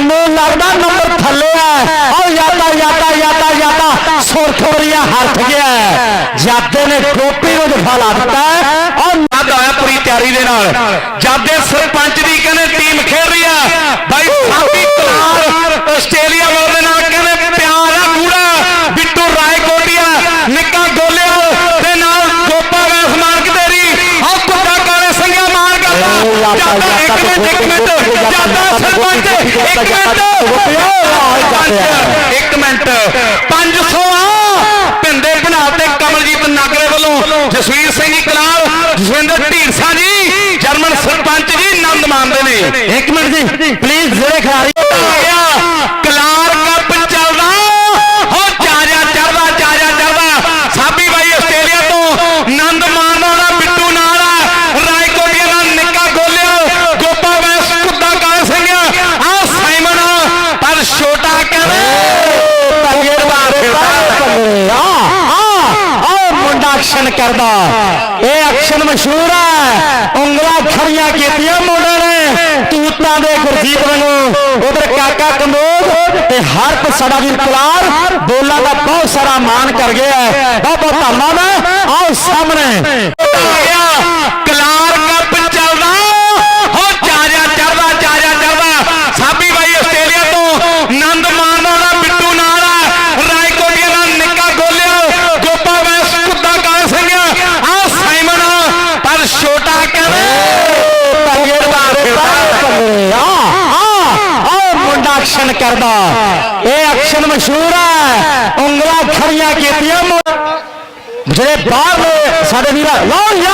ਮੈਨੂੰ ਲੱਗਦਾ ਨੰਬਰ ਥੱਲੇ ਆ। ਆਓ ਯਾਤਾ ਯਾਤਾ ਯਾਤਾ ਯਾਤਾ ਸੁਰਖੋਰੀਆ ਹੱਥ ਗਿਆ। ਜਾਦੇ ਨੇ ਟੋਪੀ ਨੂੰ ਦਿਖਾ ਲਾ ਦਿੱਤਾ। ਉਹ ਨੱਦ ਆਇਆ ਪੂਰੀ ਤਿਆਰੀ ਦੇ ਨਾਲ। ਜਾਦੇ ਸਰਪੰਚ ਦੀ ਕਹਿੰਦੇ ਟੀਮ ਖੇਡ ਰਹੀ ਆ। ਬਾਈ ਸਾਡੀ ਕਲਾਰ ਸਟੇਜ ਕਰਦਾ ਜਾਂਦਾ ਇੱਕ ਮਿੰਟ ਜਾਂਦਾ ਸਰਪੰਚ ਇੱਕ ਮਿੰਟ ਇੱਕ ਮਿੰਟ 500 ਆ ਪਿੰਦੇ ਬਣਾ ਤੇ ਕਮਲਜੀਤ ਨਾਗਰੇ ਵੱਲੋਂ ਜਸਵੀਰ ਸਿੰਘ ਜੀ ਕਲਾਲ ਜਸਵਿੰਦਰ ਢੀਂਡਸਾ ਜੀ ਜਰਮਨ ਸਰਪੰਚ ਜੀ ਆਨੰਦ ਮਾਣਦੇ ਨੇ ਇੱਕ ਮਿੰਟ ਜੀ ਪਲੀਜ਼ ਜਿਹੜੇ ਖਿਡਾਰੀ ਆ ਗਿਆ ਕਲਾਰ ਕੱਪ ਚੱਲਦਾ ਹੋ ਚਾਰਿਆ ਚੜਦਾ ਚਾਰਿਆ ਚੜਦਾ ਸਾਬੀ ਬਾਈ ਆਸਟ੍ਰੇਲੀਆ ਤੋਂ ਆਨੰਦ ਮਾਣਦਾ ਦਾ ਬਿੱਟੂ ਨਾਲ ਆ ਰਾਏਕੋਟੀਆ ਦਾ ਨਿੱਕਾ ਗੋਲਿਆ ਗੋਪਾ ਵੈਸ ਕੁੱਤਾ ਕਾਲ ਸਿੰਘ ਆ ਸਾਈਮਨ ਪਰ ਛੋਟਾ ਕਹਿੰਦੇ ਆ ਆ ਆ ਮੁੰਡਾ ਕਰਦਾ। ਇਹ ਐਕਸ਼ਨ ਮਸ਼ਹੂਰ ਹੈ। ਉਂਗਲਾਂ ਖੜੀਆਂ ਕੀਤੀਆਂ ਮੁੰਡੇ ਨੇ। ਤੂਤਾਂ ਦੇ ਗੁਰਜੀਤ ਵਾਂਗੂ ਉਧਰ ਕਾਕਾ ਕੰਬੋਜ ਤੇ ਹਰਪ ਸਾਡਾ ਵੀਰ ਕਲਾਰ। ਬੋਲਾਂ ਦਾ ਬਹੁਤ ਸਾਰਾ ਮਾਣ ਕਰ ਗਿਆ ਹੈ। ਬਹੁਤ ਬਹੁਤ ਧੰਨਵਾਦ ਹੈ। ਆਓ ਸਾਹਮਣੇ ਆ ਗਿਆ ਕਲਾਰ ਕੱਪ ਚੱਲਦਾ ਹੋ ਚਾਰਿਆ ਚੜਦਾ ਚਾਰਿਆ ਚੜਦਾ ਸਾਬੀ ਬਾਈ ਆਸਟ੍ਰੇਲੀਆ ਤੋਂ ਆਨੰਦ ਮਾਣਦਾ ਦਾ ਬਿੱਟੂ ਨਾਲ ਆ ਰਾਏਕੋਟੀਆ ਦਾ ਨਿੱਕਾ ਗੋਲਿਆ ਗੋਪਾ ਵੈਸ ਕੁੱਤਾ ਕਾਲ ਸਿੰਘ ਆ ਸਾਈਮਨ ਪਰ ਛੋਟਾ ਕਹਿੰਦੇ ਆ ਆ ਆ ਮੁੰਡਾ ਐਕਸ਼ਨ ਕਰਦਾ। ਇਹ ਐਕਸ਼ਨ ਮਸ਼ਹੂਰ ਹੈ। ਉਂਗਲਾਂ ਖੜੀਆਂ ਕੀਤੀਆਂ ਮੁੰ- ਜਿਹੜੇ ਬਾਹਰਲੇ ਸਾਡੇ ਵੀਰ, ਲਓ ਯਾਦਾ